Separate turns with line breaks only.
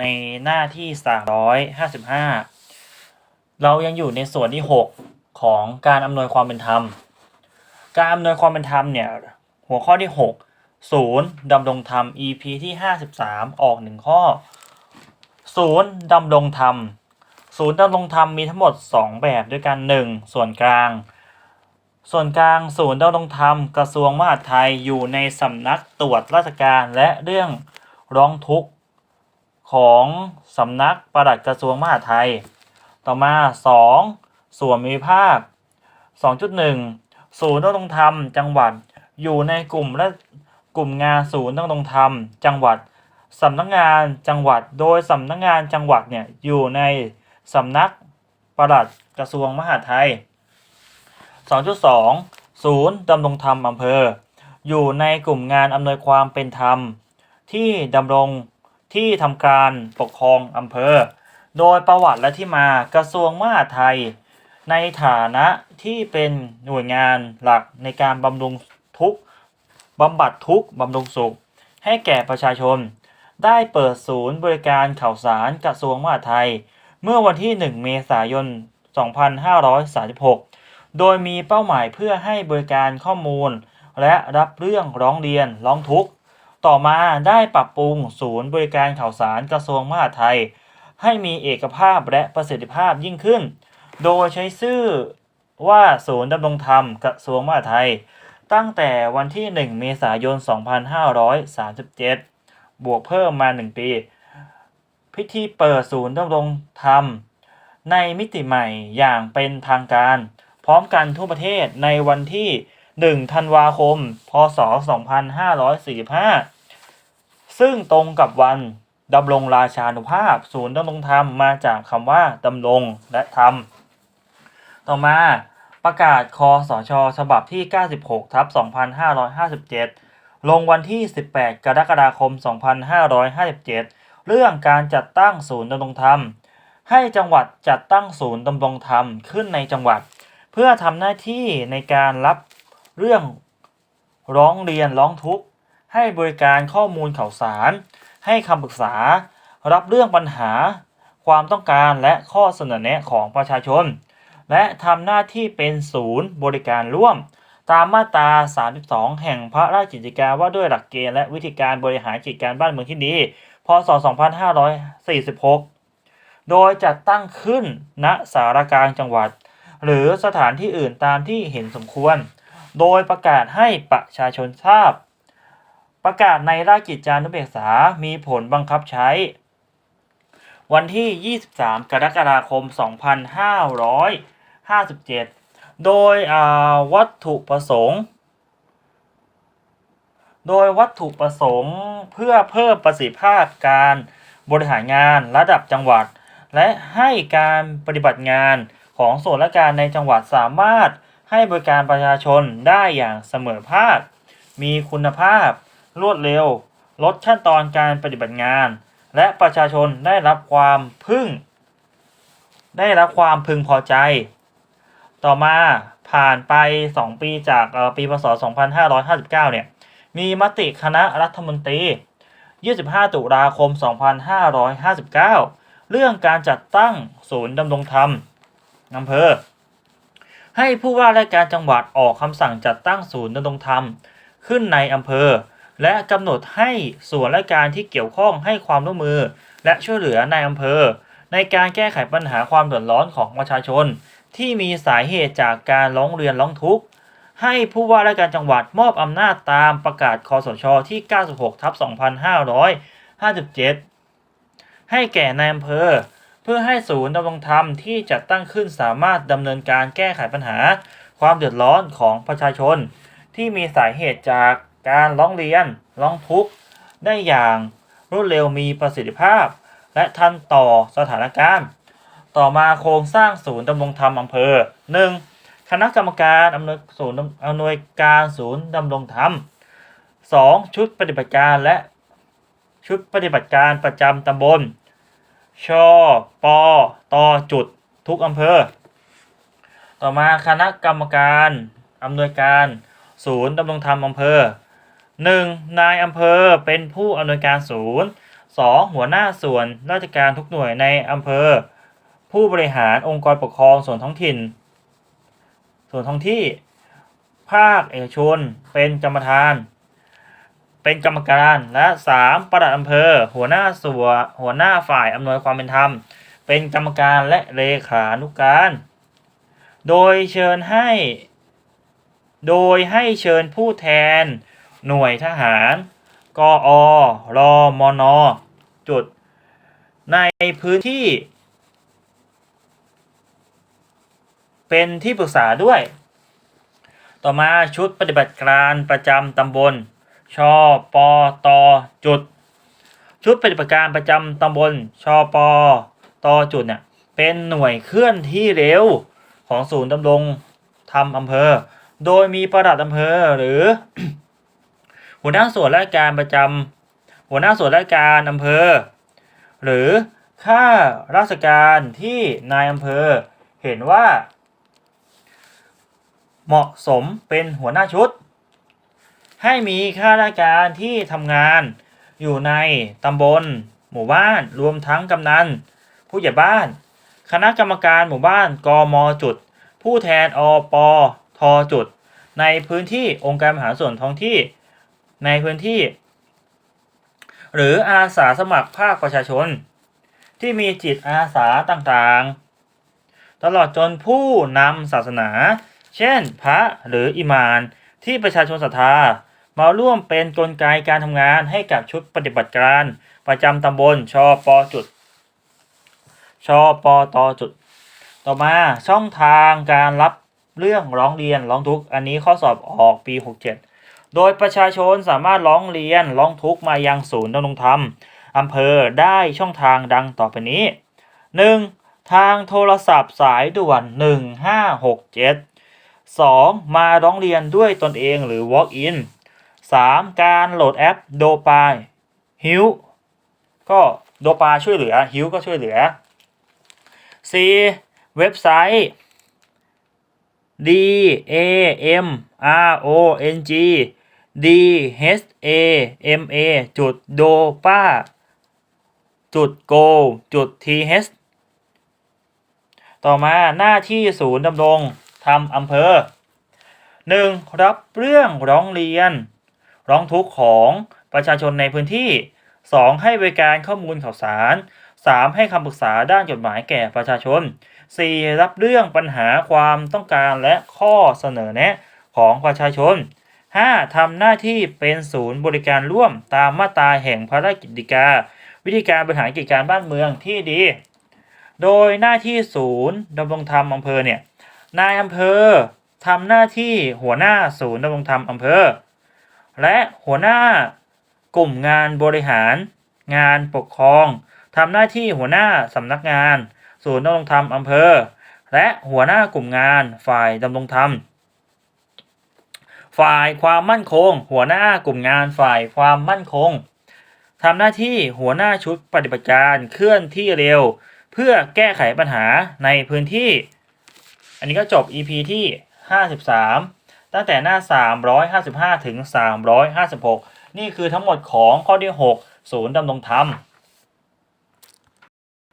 ในหน้าที่ 355 เรายังอยู่ในส่วนที่ 6 ของการอำนวยความเป็นธรรม การอำนวยความเป็นธรรมเนี่ย หัวข้อที่ 6 ศูนย์ดำรงธรรม EP ที่ 53 ออก 1 ข้อ ศูนย์ดำรงธรรม ศูนย์ดำรงธรรมมีทั้งหมด 2 แบบด้วยกัน 1. ส่วนกลาง ส่วนกลางศูนย์ดำรงธรรม กระทรวงมหาดไทยอยู่ในสำนักตรวจราชการและเรื่องร้องทุกข์ ของสำนักปลัดกระทรวงมหาดไทย ต่อมา 2. ส่วนมิภาค 2.1 ศูนย์ดำรงธรรมจังหวัด อยู่ในกลุ่มและกลุ่มงานศูนย์ดำรงธรรมจังหวัดสำนักงานจังหวัด โดยสำนักงานจังหวัดเนี่ยอยู่ในสำนักปลัดกระทรวงมหาดไทย 2.2 ศูนย์ดำรงธรรมอำเภอ อยู่ในกลุ่มงานอำนวยความเป็นธรรม ที่ดำรง ที่ทำการปกครองอำเภอ โดยประวัติและที่มากระทรวงมหาดไทย ในฐานะที่เป็นหน่วยงานหลักในการบำรุงทุกบำบัดทุกบำรุงสุข ให้แก่ประชาชน ได้เปิดศูนย์บริการข่าวสารกระทรวงมหาดไทย เมื่อวันที่ 1 เมษายน 2536 โดยมีเป้าหมายเพื่อให้บริการข้อมูล และรับเรื่องร้องเรียนร้องทุกข์ ต่อมาได้ปรับปรุงศูนย์บริการข่าวสารกระทรวงมหาดไทย ให้มีเอกภาพและประสิทธิภาพยิ่งขึ้น โดยใช้ชื่อว่าศูนย์ดำรงธรรมกระทรวงมหาดไทย ตั้งแต่วันที่ 1 เมษายน 2537 บวกเพิ่มมา 1 ปี พิธีเปิดศูนย์ดำรงธรรม ในมิติใหม่อย่างเป็นทางการ พร้อมกันทั่วประเทศในวันที่ 1 ธันวาคม พศ 2545 ซึ่งตรงกับวันดำรงราชานุภาพ ศูนย์ดำรงธรรมมาจากคำว่าดำรงและธรรม ต่อมาประกาศคอสช ฉบับที่ 96ทับ2557 ลงวันที่ 18 กรกฎาคม 2557 เรื่องการจัดตั้งศูนย์ดำรงธรรม ให้จังหวัดจัดตั้งศูนย์ดำรงธรรมขึ้นในจังหวัด เพื่อทำหน้าที่ในการรับเรื่องร้องเรียนร้องทุกข์ ให้บริการข้อมูลข่าวสาร ให้คำปรึกษา รับเรื่องปัญหา ความต้องการและข้อเสนอแนะของประชาชน และทำหน้าที่เป็นศูนย์บริการร่วม ตามมาตรา 32 แห่งพระราชกิจการว่าด้วยหลักเกณฑ์และวิธีการบริหารกิจการบ้านเมืองที่ดี พศ 2546 โดยจัดตั้งขึ้นณสารกลางจังหวัด หรือสถานที่อื่นตามที่เห็นสมควร โดยประกาศให้ประชาชนทราบ ประกาศในราชกิจจานุเบกษา มีผลบังคับใช้ วันที่ 23 กรกฎาคม 2557 โดยอ่าวัตถุประสงค์ โดยวัตถุประสงค์เพื่อเพิ่มประสิทธิภาพการบริหารงานระดับจังหวัด และให้การปฏิบัติงานของส่วนราชการในจังหวัดสามารถให้บริการประชาชนได้อย่างเสมอภาค มีคุณภาพ รวดเร็ว ลดขั้นตอนการปฏิบัติงาน และประชาชนได้รับความพึ่ง ได้รับความพึงพอใจ ต่อมาผ่านไป 2 ปีจากปีพศ 2559 เนี่ย มีมติคณะรัฐมนตรี 25 ตุลาคม 2559 เรื่องการจัดตั้งศูนย์ดำรงธรรมอำเภอ ให้ผู้ว่าราชการจังหวัดออกคำสั่งจัดตั้งศูนย์ดำรงธรรม ขึ้นในอำเภอ และกำหนดให้ส่วนราชการที่เกี่ยวข้องให้ความร่วมมือ และช่วยเหลือในอำเภอ ในการแก้ไขปัญหาความเดือดร้อนของประชาชน ที่มีสาเหตุจากการร้องเรียนร้องทุกข์ให้ผู้ว่าราชการจังหวัดมอบอำนาจตามประกาศคอสชที่ 96ทับ2557 ให้แก่นายอำเภอ เพื่อให้ศูนย์ดำรงธรรมที่จัดตั้งขึ้นสามารถดำเนินการแก้ไขปัญหา ความเดือดร้อนของประชาชน ที่มีสาเหตุจาก การร้องเรียนร้องทุกข์ได้อย่างรวดเร็วมีประสิทธิภาพ และทันต่อสถานการณ์ ต่อมาโครงสร้างศูนย์ดำรงธรรมอำเภอ 1. คณะกรรมการอำนวยศูนย์อำนวยการศูนย์ดำรงธรรม 2. ชุดปฏิบัติการและชุดปฏิบัติการประจำตำบล ชปตจุดทุกอำเภอ ต่อมาคณะกรรมการอำนวยการ ศูนย์ดำรงธรรมอำเภอ 1. นายอำเภอเป็นผู้อำนวยการศูนย์ 2. หัวหน้าส่วนราชการทุกหน่วยในอำเภอ ผู้บริหารองค์กรปกครองส่วนท้องถิ่น ส่วนท้องที่ ภาคเอกชน เป็นกรรมการเป็นกรรมการและ 3. ปลัดอำเภอ หัวหน้าส่วนหัวหน้าฝ่ายอำนวยความเป็นธรรม เป็นกรรมการและเลขานุกการ โดยเชิญให้ โดยให้เชิญผู้แทน หน่วยทหาร กอรอมนจุด ในพื้นที่ เป็นที่ปรึกษาด้วย ต่อมาชุดปฏิบัติการประจำตำบล ชปตจุด ชุดปฏิบัติการประจำตำบล ชปตจุดเนี่ยเป็นหน่วยเคลื่อนที่เร็วของศูนย์ดำรงธรรมอำเภอ โดยมีประหลัดอำเภอหรือ หัวหน้าส่วนราชการประจำหัวหน้าส่วนราชการอำเภอ หรือข้าราชการที่นายอำเภอเห็นว่า เหมาะสมเป็นหัวหน้าชุด ให้มีข้าราชการที่ทำงานอยู่ในตำบล หมู่บ้าน รวมทั้งกำนัน ผู้ใหญ่บ้าน คณะกรรมการหมู่บ้านกมจุด ผู้แทนอปทจุด ในพื้นที่องค์การมหาส่วนท้องที่ ในพื้นที่ หรืออาสาสมัครภาคประชาชน ที่มีจิตอาสาต่างๆ ตลอดจนผู้นำศาสนา เช่น พระหรืออิมานที่ประชาชนศรัทธามาร่วมเป็นกลไกการทำงานให้กับชุดปฏิบัติการ ประจำตำบลชอปจุดชอปตจุด ต่อมาช่องทางการรับเรื่องร้องเรียนร้องทุกข์อันนี้ข้อสอบออกปี 67 โดยประชาชนสามารถร้องเรียนร้องทุกข์มายังศูนย์ดำรงธรรมอำเภอได้ช่องทางดังต่อไปนี้ 1. ทางโทรศัพท์สายด่วน 1567 2. มาร้องเรียนด้วยตนเองหรือ walk in 3. การโหลดแอปโดปาฮิวก็โดปาช่วยเหลือฮิวก็ช่วยเหลือ 4. เว็บไซต์ d a m r o n g d h a m a จุดโดปาจุด go จุด t h ต่อมาหน้าที่ศูนย์ดำรงธรรมอำเภอ 1. รับเรื่องร้องเรียน ร้องทุกข์ของประชาชนในพื้นที่ 2. ให้บริการข้อมูลข่าวสาร 3. ให้คำปรึกษาด้านกฎหมายแก่ประชาชน 4. รับเรื่องปัญหาความต้องการและข้อเสนอแนะของประชาชน 5. ทำหน้าที่เป็นศูนย์บริการร่วมตามมาตราแห่งพระราชกิจกา วิธีการบริหารกิจการบ้านเมืองที่ดี โดยหน้าที่ศูนย์ดำรงธรรมอำเภอเนี่ยนายอำเภอทำหน้าที่หัวหน้าศูนย์ดำรงธรรมอำเภอ และหัวหน้ากลุ่มงานบริหารงานปกครองทำหน้าที่หัวหน้าสำนักงาน ศูนย์ดำรงธรรมอำเภอ และหัวหน้ากลุ่มงานฝ่ายดำรงธรรม ฝ่ายความมั่นคง หัวหน้ากลุ่มงานฝ่ายความมั่นคงทำหน้าที่หัวหน้าชุดปฏิบัติการเคลื่อนที่เร็ว เพื่อแก้ไขปัญหาในพื้นที่ อันนี้ก็จบ EP ที่ 53 ตั้งแต่หน้า 355 ถึง 356 นี่คือทั้งหมดของข้อที่ 6 ศูนย์ดำรงธรรม